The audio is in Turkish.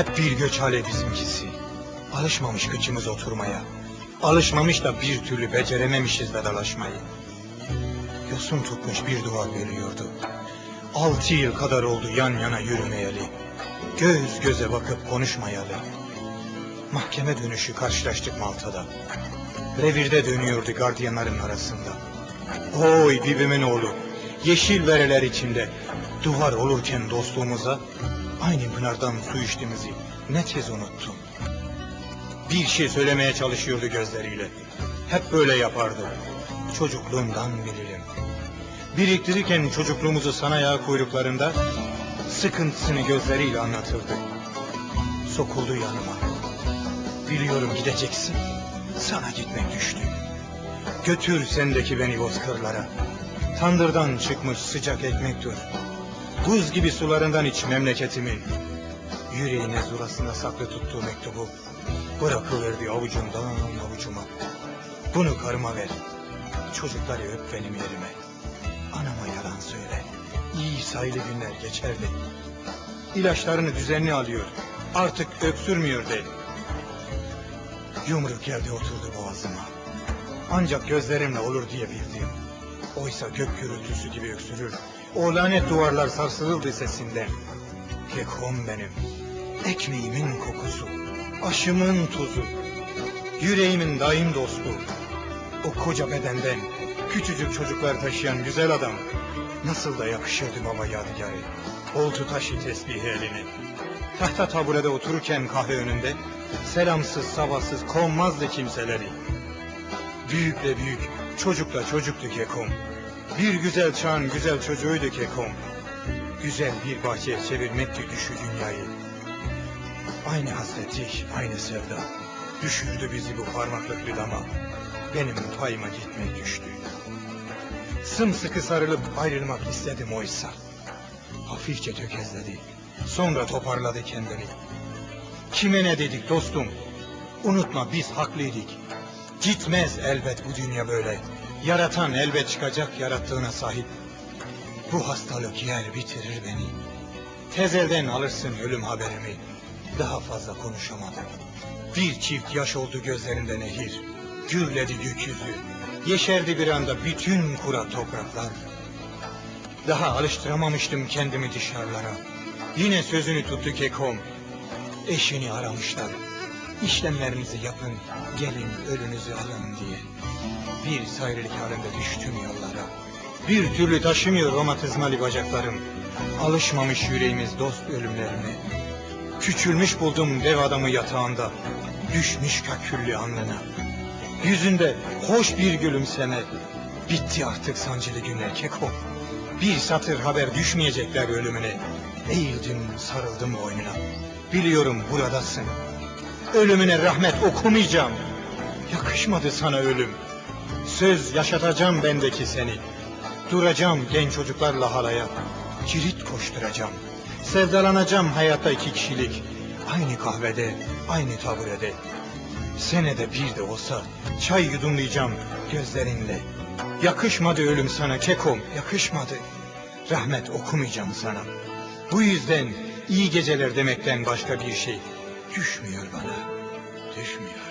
Hep bir göç hale bizimkisi. Alışmamış kıçımız oturmaya. Alışmamış da bir türlü becerememişiz vedalaşmayı. Yosun tutmuş bir duvar görüyordu. Altı yıl kadar oldu yan yana yürümeyeli. Göz göze bakıp konuşmayalı. Mahkeme dönüşü karşılaştık Malta'da. Revirde dönüyordu gardiyanların arasında. Oy bibimin oğlu. Yeşil vereler içinde. Duvar olurken dostluğumuza aynı pınardan su içtiğimizi ne tez unuttum. Bir şey söylemeye çalışıyordu gözleriyle. Hep böyle yapardı. Çocukluğumdan bilirim. Biriktirirken çocukluğumuzu sana yağ kuyruklarında sıkıntısını gözleriyle anlatırdı. Sokuldu yanıma. Biliyorum gideceksin. Sana gitmek düştü. Götür sendeki beni bozkırlara. Tandırdan çıkmış sıcak ekmek tut. Buz gibi sularından iç memleketimin. Yüreğine zurasında saklı tuttuğu mektubu bırakıverdi avucundan avucuma. Bunu karıma ver. Çocukları öp benim yerime. Anama yalan söyle. İyi sayılı günler geçerdi. İlaçlarını düzenli alıyor. Artık öksürmüyor de. Yumruk geldi oturdu boğazıma. Ancak gözlerimle olur diye bildim. Oysa gök gürültüsü gibi öksürür. O lanet duvarlar sarsılırdı sesinden. Kekom benim. Ekmeğimin kokusu. Aşımın tuzu. Yüreğimin daim dostu. O koca bedenden küçücük çocuklar taşıyan güzel adam. Nasıl da yakışırdı baba yadigarı. Oltu taşı tesbih eline. Tahta taburede otururken kahve önünde selamsız sabahsız konmazdı kimseleri. Büyükle büyük, çocukla çocuktu Kekom. Bir güzel çağın güzel çocuğuydu Kekom. Güzel bir bahçeye çevirmekti düşü dünyayı. Aynı hasreti, aynı sevda. Düşürdü bizi bu parmaklık dama. Benim payıma gitmek düştü. Sımsıkı sarılıp ayrılmak istedim oysa. Hafifçe tökezledi. Sonra toparladı kendini. Kime ne dedik dostum? Unutma biz haklıydık. Gitmez elbet bu dünya böyle. Yaratan elbet çıkacak yarattığına sahip. Bu hastalık yer bitirir beni. Tezelden alırsın ölüm haberimi. Daha fazla konuşamadım. Bir çift yaş oldu gözlerinde nehir. Gürledi gökyüzü. Yeşerdi bir anda bütün kurak topraklar. Daha alıştıramamıştım kendimi dışarılara. Yine sözünü tuttu Kekom. Eşini aramışlar. İşlemlerinizi yapın, gelin ölünüzü alın diye. Bir sayrılık halinde düştüm yollara. Bir türlü taşımıyor romatizmali bacaklarım. Alışmamış yüreğimiz dost ölümlerine. Küçülmüş buldum dev adamı yatağında. Düşmüş kaküllü alnına. Yüzünde hoş bir gülümseme. Bitti artık sancılı günler Keko. Bir satır haber düşmeyecekler ölümüne. Eğildim sarıldım boynuna. Biliyorum buradasın. Ölümüne rahmet okumayacağım. Yakışmadı sana ölüm. Söz yaşatacağım bendeki seni. Duracağım genç çocuklarla halaya. Cirit koşturacağım. Sevdalanacağım hayatta iki kişilik. Aynı kahvede, aynı taburede. Senede bir de olsa çay yudumlayacağım gözlerinle. Yakışmadı ölüm sana kekom, yakışmadı. Rahmet okumayacağım sana. Bu yüzden iyi geceler demekten başka bir şey düşmüyor bana, düşmüyor.